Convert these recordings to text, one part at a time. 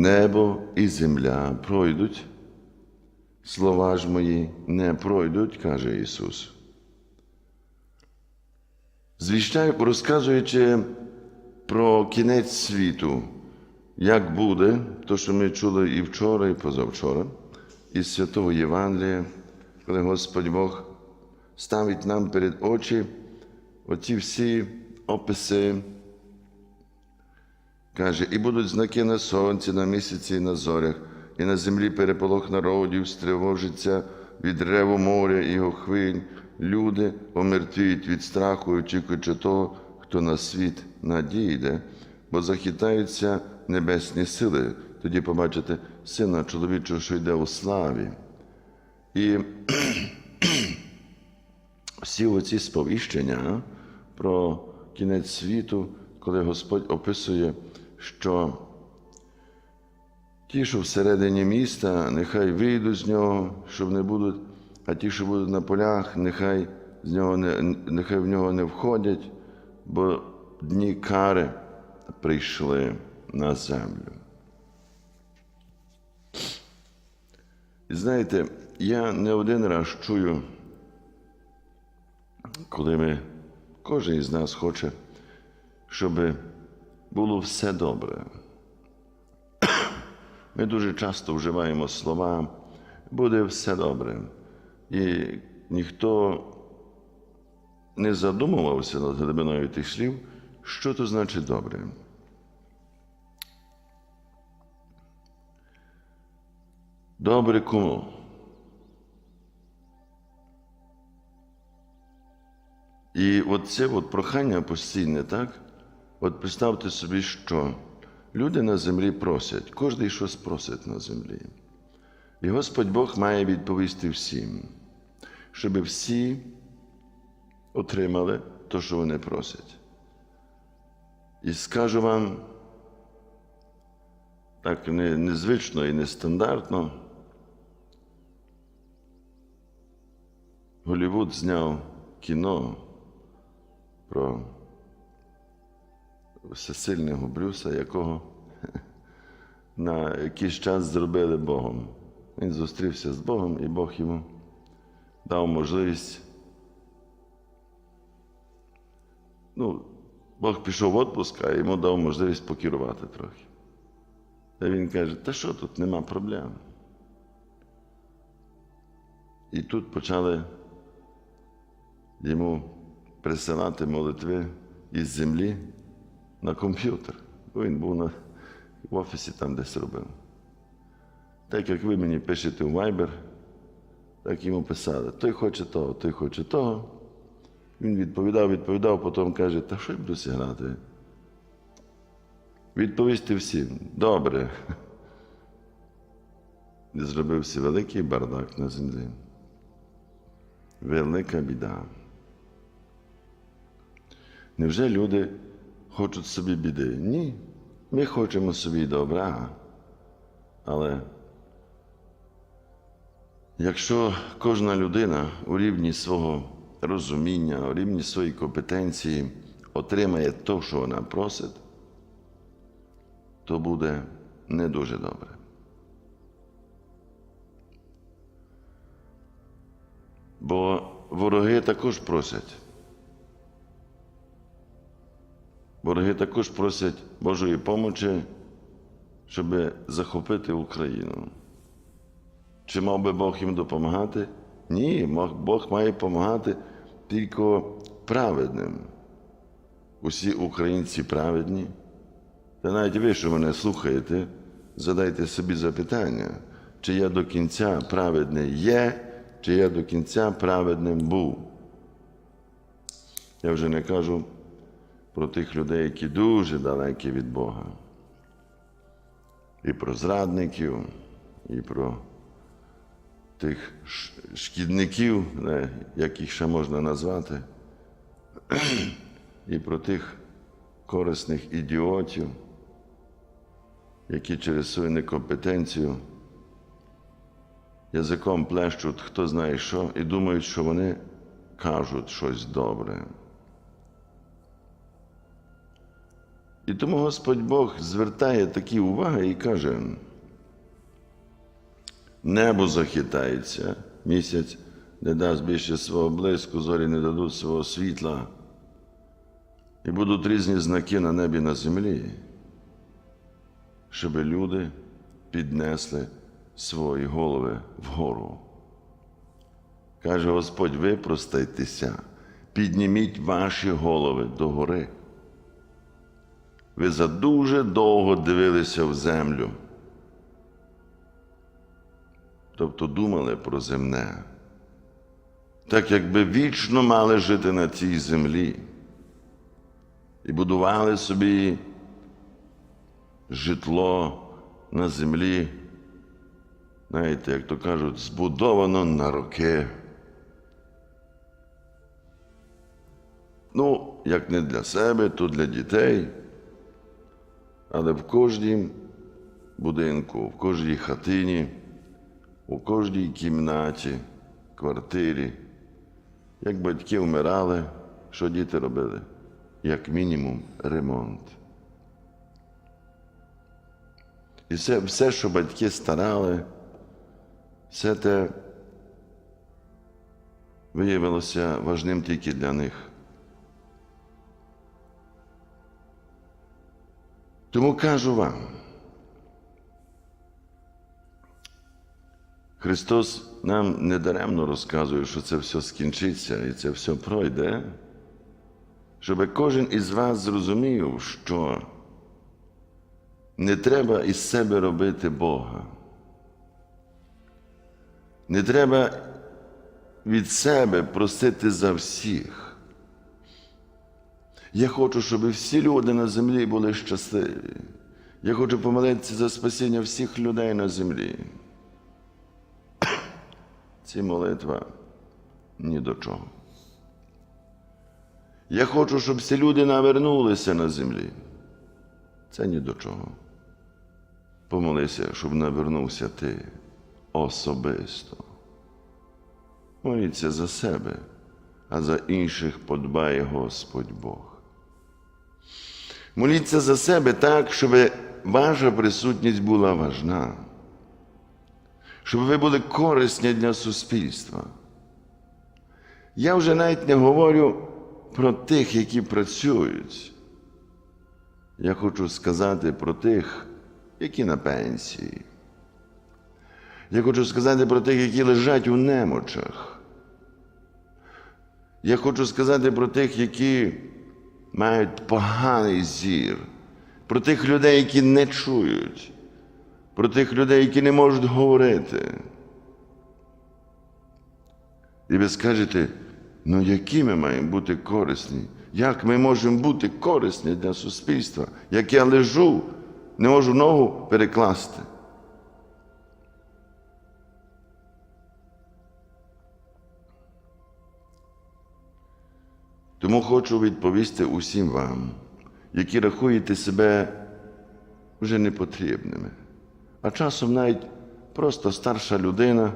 Небо і земля пройдуть, слова ж мої не пройдуть, каже Ісус. Звіщаю, розказуючи про кінець світу, як буде, то, що ми чули і вчора, і позавчора, із Святого Євангелія, коли Господь Бог ставить нам перед очі оці всі описи. Каже, і будуть знаки на сонці, на місяці і на зорях, і на землі переполох народів, стривожиться від реву моря і його хвиль. Люди омертвіють від страху, очікуючи того, хто на світ надійде, бо захитаються небесні сили. Тоді побачите сина чоловічого, що йде у славі. І всі оці сповіщення про кінець світу, коли Господь описує, що ті, що всередині міста, нехай вийдуть з нього, щоб не будуть, а ті, що будуть на полях, нехай, з нього не, нехай в нього не входять, бо дні кари прийшли на землю. І знаєте, я не один раз чую, коли ми, кожен із нас хоче, щоб було все добре. Ми дуже часто вживаємо слова, буде все добре. І ніхто не задумувався над глибиною тих слів, що то значить добре. Добре кому? І от це от прохання постійне, так? От представте собі, що люди на землі просять, кожен щось просить на землі. І Господь Бог має відповісти всім, щоб всі отримали те, що вони просять. І скажу вам так незвично і нестандартно. Голівуд зняв кіно про всесильного Брюса, якого на якийсь час зробили Богом. Він зустрівся з Богом, і Бог йому дав можливість. Ну, Бог пішов в відпуск, а йому дав можливість покерувати трохи. Та він каже, та що тут нема проблем. І тут почали йому присилати молитви із землі на комп'ютер. Він був на, в офісі там десь робив. Так як ви мені пишете у Viber, так йому писали, той хоче того, той хоче того. Він відповідав, відповідав, потім каже, та що я буду грати? Відповісти всім, добре. І зробився великий бардак на землі. Велика біда. Невже люди хочуть собі біди? Ні. Ми хочемо собі добра. Але якщо кожна людина у рівні свого розуміння, у рівні своєї компетенції отримає те, що вона просить, то буде не дуже добре. Бо вороги також просять. Вороги також просять Божої помочі, щоб захопити Україну. Чи мав би Бог їм допомагати? Ні, Бог має допомагати тільки праведним. Усі українці праведні. Та навіть ви, що мене слухаєте, задайте собі запитання, чи я до кінця праведний є, чи я до кінця праведним був. Я вже не кажу про тих людей, які дуже далекі від Бога. І про зрадників, і про тих шкідників, як їх ще можна назвати, і про тих корисних ідіотів, які через свою некомпетенцію язиком плещуть хто знає що, і думають, що вони кажуть щось добре. І тому Господь Бог звертає такі уваги і каже: небо захитається, місяць не дасть більше свого блиску, зорі не дадуть свого світла, і будуть різні знаки на небі на землі, щоб люди піднесли свої голови вгору. Каже Господь, випростайтеся, підніміть ваші голови догори. Ви задуже довго дивилися в землю. Тобто думали про земне, так якби вічно мали жити на цій землі і будували собі житло на землі, знаєте, як то кажуть, збудовано на роки. Ну, як не для себе, то для дітей. Але в кожній будинку, в кожній хатині, у кожній кімнаті, квартирі, як батьки вмирали, що діти робили? Як мінімум ремонт. І все, все, що батьки старали, все те виявилося важним тільки для них. Тому кажу вам, Христос нам недаремно розказує, що це все скінчиться і це все пройде, щоб кожен із вас зрозумів, що не треба із себе робити Бога. Не треба від себе просити за всіх. Я хочу, щоб всі люди на землі були щасливі. Я хочу помолитися за спасіння всіх людей на землі. Ці молитва ні до чого. Я хочу, щоб всі люди навернулися на землі. Це ні до чого. Помолися, щоб навернувся ти особисто. Моліться за себе, а за інших подбає Господь Бог. Моліться за себе так, щоб ваша присутність була важна, щоб ви були корисні для суспільства. Я вже навіть не говорю про тих, які працюють. Я хочу сказати про тих, які на пенсії. Я хочу сказати про тих, які лежать у немочах. Я хочу сказати про тих, які мають поганий зір, про тих людей, які не чують, про тих людей, які не можуть говорити. І ви скажете, ну які ми маємо бути корисні? Як ми можемо бути корисні для суспільства, як я лежу, не можу ногу перекласти? Тому хочу відповісти усім вам, які рахуєте себе вже непотрібними, а часом навіть просто старша людина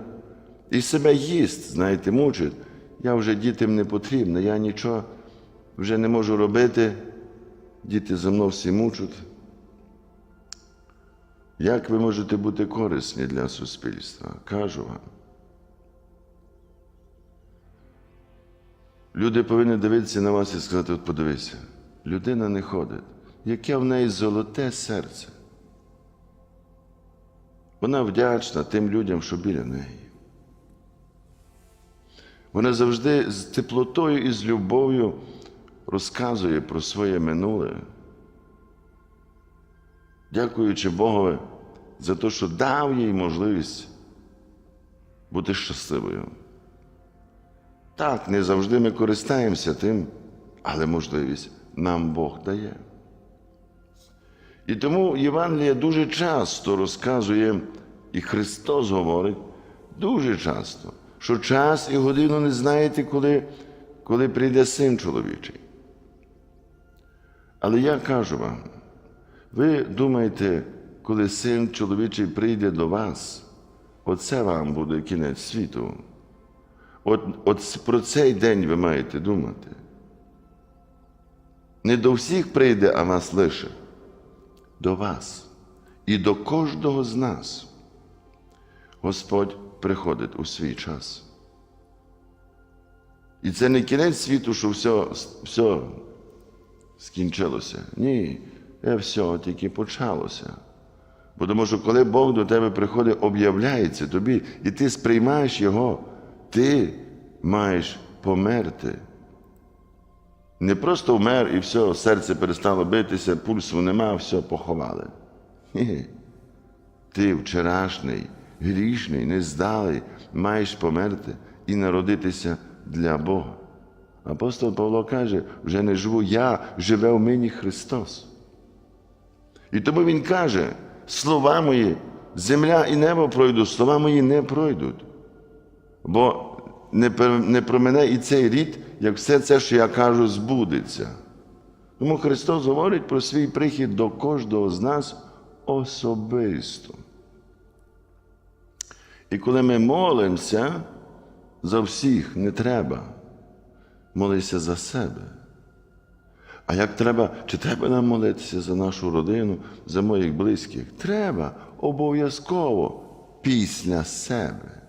і себе їсть, знаєте, мучить. Я вже дітям не потрібна, я нічого вже не можу робити, діти за мною всі мучать. Як ви можете бути корисні для суспільства? Кажу вам. Люди повинні дивитися на вас і сказати, от подивися, людина не ходить. Яке в неї золоте серце. Вона вдячна тим людям, що біля неї. Вона завжди з теплотою і з любов'ю розказує про своє минуле, дякуючи Богові за те, що дав їй можливість бути щасливою. Так, не завжди ми користаємося тим, але можливість нам Бог дає. І тому Євангелія дуже часто розказує, і Христос говорить дуже часто, що час і годину не знаєте, коли, коли прийде син чоловічий. Але я кажу вам, ви думаєте, коли син чоловічий прийде до вас, оце вам буде кінець світу. От, от про цей день ви маєте думати. Не до всіх прийде, а вас лише. до вас і до кожного з нас. Господь приходить у свій час. І це не кінець світу, що все, все скінчилося. Ні, це все тільки почалося. Бо тому що коли Бог до тебе приходить, об'являється тобі, і ти сприймаєш Його, ти маєш померти. Не просто вмер і все, серце перестало битися, пульсу нема, все поховали. Ні. Ти вчорашній, грішний, нездалий, маєш померти і народитися для Бога. Апостол Павло каже, вже не живу я, живе в мені Христос. І тому Він каже, слова мої, земля і небо пройдуть, слова мої не пройдуть. Бо не, про мене і цей рід, як все це, що я кажу, збудеться. Тому Христос говорить про свій прихід до кожного з нас особисто. І коли ми молимося, за всіх не треба. Молися за себе. А як треба, чи треба нам молитися за нашу родину, за моїх близьких? Треба обов'язково після себе.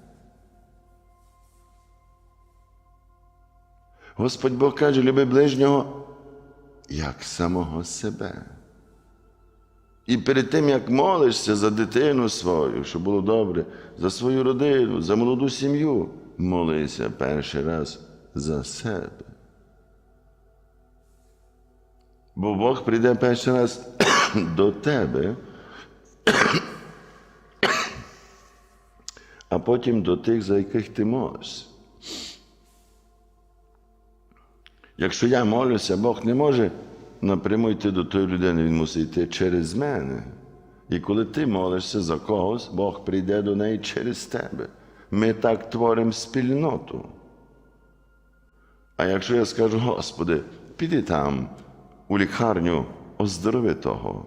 Господь Бог каже, люби ближнього як самого себе. І перед тим, як молишся за дитину свою, щоб було добре, за свою родину, за молоду сім'ю, молися перший раз за себе. Бо Бог прийде перший раз до тебе, а потім до тих, за яких ти молишся. Якщо я молюся, Бог не може напряму йти до тої людини, Він мусить йти через мене. І коли ти молишся за когось, Бог прийде до неї через тебе. Ми так творимо спільноту. А якщо я скажу, Господи, піди там у лікарню, оздорови того,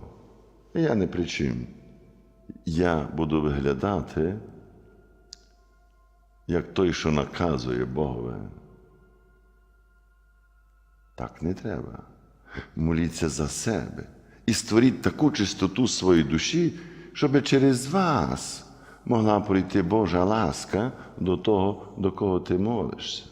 я не при чим. Я буду виглядати, як той, що наказує Богове. Так не треба. Моліться за себе і створіть таку чистоту своєї душі, щоб через вас могла прийти Божа ласка до того, до кого ти молишся.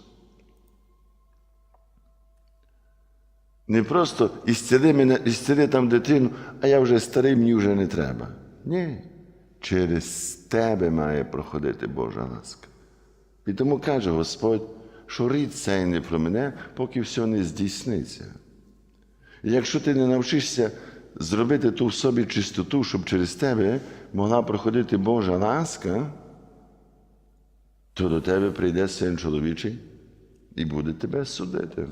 Не просто ісціли мене, ісціли там дитину, а я вже старий, мені вже не треба. Ні. Через тебе має проходити Божа ласка. І тому каже Господь, рід цей не про мене, поки все не здійсниться. І якщо ти не навчишся зробити ту в собі чистоту, щоб через тебе могла проходити Божа ласка, то до тебе прийде син чоловічий і буде тебе судити.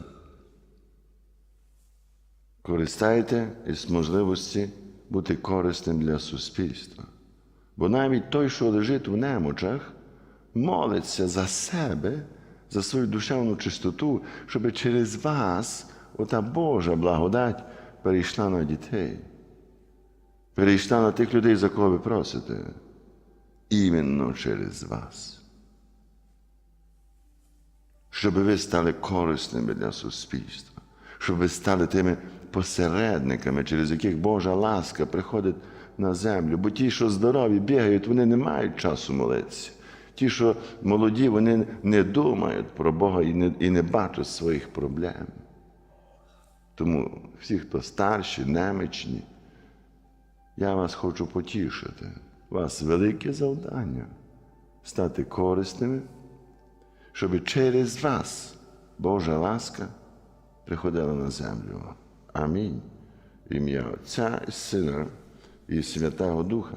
Користайте із можливості бути корисним для суспільства. Бо навіть той, що лежить в немочах, молиться за себе, за свою душевну чистоту, щоб через вас ота Божа благодать перейшла на дітей, перейшла на тих людей, за кого ви просите, іменно через вас. Щоб ви стали корисними для суспільства, щоб ви стали тими посередниками, через яких Божа ласка приходить на землю. Бо ті, що здорові, бігають, вони не мають часу молитися. Ті, що молоді, вони не думають про Бога і не, і не бачать своїх проблем. Тому всі, хто старші, немічні, я вас хочу потішити. У вас велике завдання стати корисними, щоб через вас Божа ласка приходила на землю. Амінь. Ім'я Отця і Сина і Святого Духа.